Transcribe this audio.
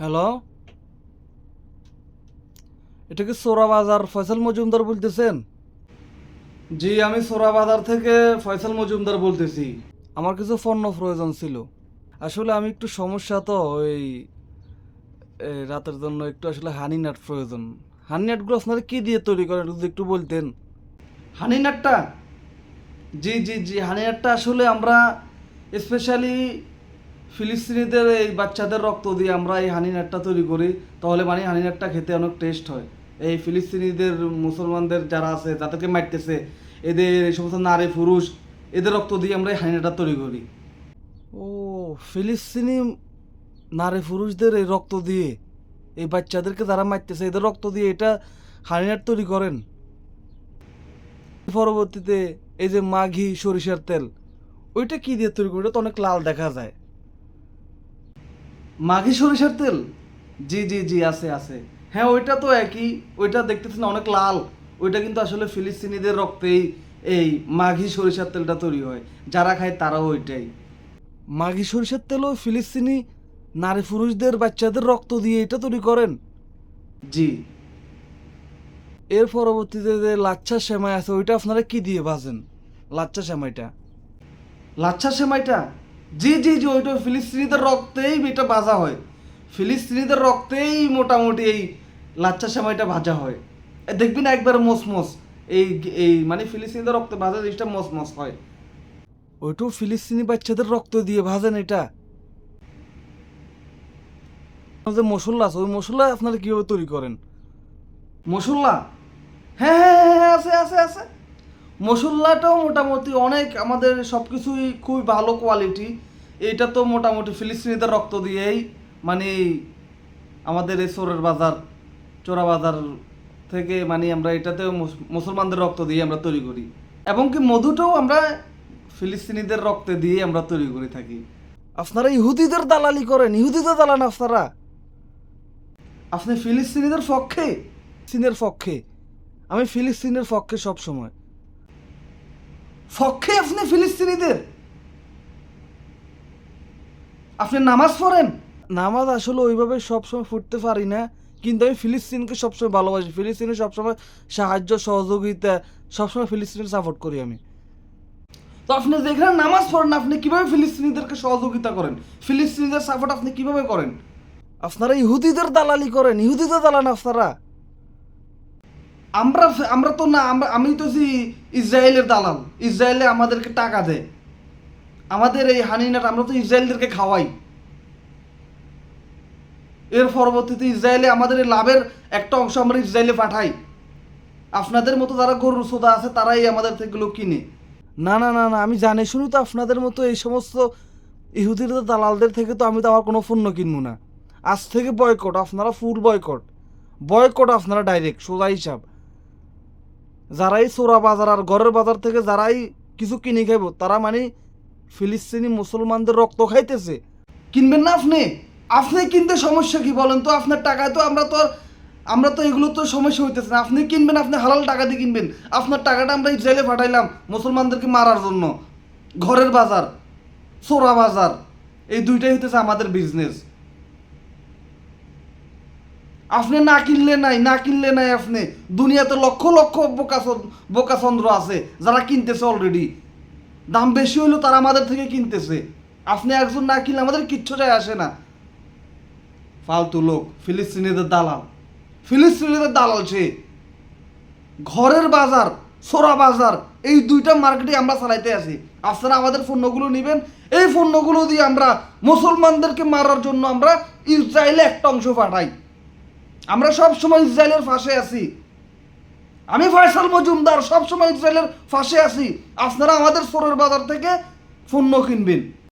Hello? এটা কি সোরা বাজার ফয়সাল মজুমদার বলতেছেন? জি আমি সোরা বাজার থেকে ফয়সাল মজুমদার বলতেছি। আমার কিছু পণ্য প্রয়োজন ছিল। আসলে আমি একটু সমস্যা তো ওই রাতের জন্য একটু আসলে হানি নাট প্রয়োজন। হানি নাটগুলো আপনারা কী দিয়ে তৈরি করেন যদি একটু বলতেন? হানি নাটটা জি জি জি হানি নাটটা আসলে আমরা স্পেশালি ফিলিস্তিনিদের এই বাচ্চাদের রক্ত দিয়ে আমরা এই হানি নাটটা তৈরি করি, তাহলে মানে হানি নাটটা খেতে অনেক টেস্ট হয়। এই ফিলিস্তিনিদের, মুসলমানদের যারা আছে তাদেরকে মারতেছে, এদের এই সমস্ত নারী, পুরুষ, এদের রক্ত দিয়ে আমরা এই হানি নাটটা তৈরি করি। ও, ফিলিস্তিনি নারী, পুরুষদের এই রক্ত দিয়ে, এই বাচ্চাদেরকে যারা মারতেছে, এদের রক্ত দিয়ে এটা হানিনাট তৈরি করেন। পরবর্তীতে এই যে মাঘি, সরিষার তেল, ওইটা কি দিয়ে তৈরি ওটা তো অনেক লাল দেখা যায়। মাঘি সরিষার তেল? জি জি জি, আছে আছে। হ্যাঁ ওইটা তো একই। ওইটা দেখতেছেন অনেক লাল। ওইটা কিন্তু আসলে ফিলিস্তিনিদের রক্তেই এই মাঘি সরিষার তেলটা তৈরি হয়। যারা খায় তারাও ওইটাই। মাঘি সরিষার তেলও ফিলিস্তিনি নারী পুরুষদের বাচ্চাদের রক্ত দিয়ে এটা তৈরি করেন? জি। এর পরবর্তীতে যে লাচ্ছা সেমাই আছে, ওইটা আপনারা কি দিয়ে ভাজেন? লাচ্ছা সেমাইটা? লাচ্ছা সেমাইটা? জি জি জি ওইটা ফিলিস্তিনিদের রক্তেই এটা ভাজা হয়। ফিলিস্তিনিদের রক্তেই মোটামুটি এই লাচ্ছা সেমাইটা ভাজা হয়। দেখবি না একবার মসমস এই এই মানে ফিলিস্তিনিদের রক্তে ভাজা জিনিসটা মসমস হয়। ওইটাও ফিলিস্তিনি বাচ্চাদের রক্ত দিয়ে ভাজেন এটা। যে মশলা আছে ওই মশলা আপনারা কীভাবে তৈরি করেন? মশলা? হ্যাঁ হ্যাঁ হ্যাঁ, হ্যাঁ আছে আছে আছে। মশলাটাও মোটামুটি অনেক আমাদের সব কিছুই খুবই ভালো কোয়ালিটি এটা তো মোটামুটি ফিলিস্তিনিদের রক্ত দিয়েই মানে আমাদের এই চোরের বাজার, চোরা বাজার থেকে মানে আমরা এটাতেও মুসলমানদের রক্ত দিয়ে আমরা তৈরি করি। এবং কি মধুটাও আমরা ফিলিস্তিনিদের রক্তে দিয়ে আমরা তৈরি করে থাকি। আপনারা ইহুদিদের দালালি করেন, ইহুদিদের দালান আপনারা? আপনি ফিলিস্তিনিদের পক্ষে? ফিলিস্তিনের পক্ষে। আমি ফিলিস্তিনের পক্ষে সব সময় পক্ষে আপনি ফিলিস্তিনিদের। আপনি নামাজ পড়েন? নামাজ আসলে ওইভাবে সবসময় ফুটতে পারি না কিন্তু আমি ফিলিস্তিনকে সবসময় ভালোবাসি। ফিলিস্তিনের সবসময় সাহায্য সহযোগিতা সবসময় ফিলিস্তিনের সাপোর্ট করি আমি। তো আপনি যেখানে নামাজ পড়েন আপনি কীভাবে ফিলিস্তিনিদেরকে সহযোগিতা করেন? ফিলিস্তিনিদের সাপোর্ট আপনি কীভাবে করেন? আপনারা ইহুদিদের দালালি করেন। ইহুদিদের দালান আপনারা। আমরা আমরা তো না, আমরা আমি তো যে ইসরায়েলের দালাল, ইসরায়েলে আমাদেরকে টাকা দেয়। আমাদের এই হানিনাট, আমরা তো ইসরায়েলদেরকে খাওয়াই। এর পরবর্তীতে ইসরায়েলে আমাদের এই লাভের একটা অংশ আমরা ইসরায়েলে পাঠাই। আপনাদের মতো যারা গরুর সোদা আছে, তারাই আমাদের থেকেগুলো কিনে। না না না না, আমি জানি শুনি তো আপনাদের মতো এই সমস্ত ইহুদির দালালদের থেকে তো আমি তো আমার কোনো পণ্য কিনবো না। আজ থেকে বয়কট আপনারা ফুল বয়কট বয়কট আপনারা ডাইরেক্ট সোজা হিসাব। যারাই চোরা বাজার আর ঘরের বাজার থেকে যারাই কিছু কিনে খাইব, তারা মানে ফিলিস্তিনি মুসলমানদের রক্ত খাইতেছে। কিনবেন না আপনি? আপনি কিনতে সমস্যা কি বলেন তো? আপনার টাকায় তো আমরা তো আমরা তো এগুলো তো সমস্যা হইতেছে না। আপনি কিনবেন, আপনি হালাল টাকা দিয়ে কিনবেন। আপনার টাকাটা আমরা ইসরায়েলে পাঠাইলাম মুসলমানদেরকে মারার জন্য। ঘরের বাজার, চোরা বাজার, এই দুইটাই হইতেছে আমাদের বিজনেস আপনি না কিনলে নাই, না কিনলে নাই আপনি। দুনিয়াতে লক্ষ লক্ষ বোকা বোকাচন্দ্র আছে, যারা কিনতেছে অলরেডি দাম বেশি হইলেও তারা আমাদের থেকে কিনতেছে। আপনি একজন না কিনলে আমাদের কিচ্ছু যায় আসে না। ফালতু লোক, ফিলিস্তিনিদের দালাল। ফিলিস্তিনিদের দালাল সে। ঘরের বাজার, সোরা বাজার, এই দুইটা মার্কেটে আমরা চালাইতে আছি। আপনারা আমাদের পণ্যগুলো নেবেন। এই পণ্যগুলো দিয়ে আমরা মুসলমানদেরকে মারার জন্য আমরা ইসরায়েলে একটা অংশ পাঠাই। আমরা সব সময় ইসরায়েলের ফাঁসে আছি। আমি ফয়সাল মজুমদার সব সময় ইসরায়েলের ফাঁসে আছি। আপনারা আমাদের সোরের বাজার থেকে পণ্য কিনবেন।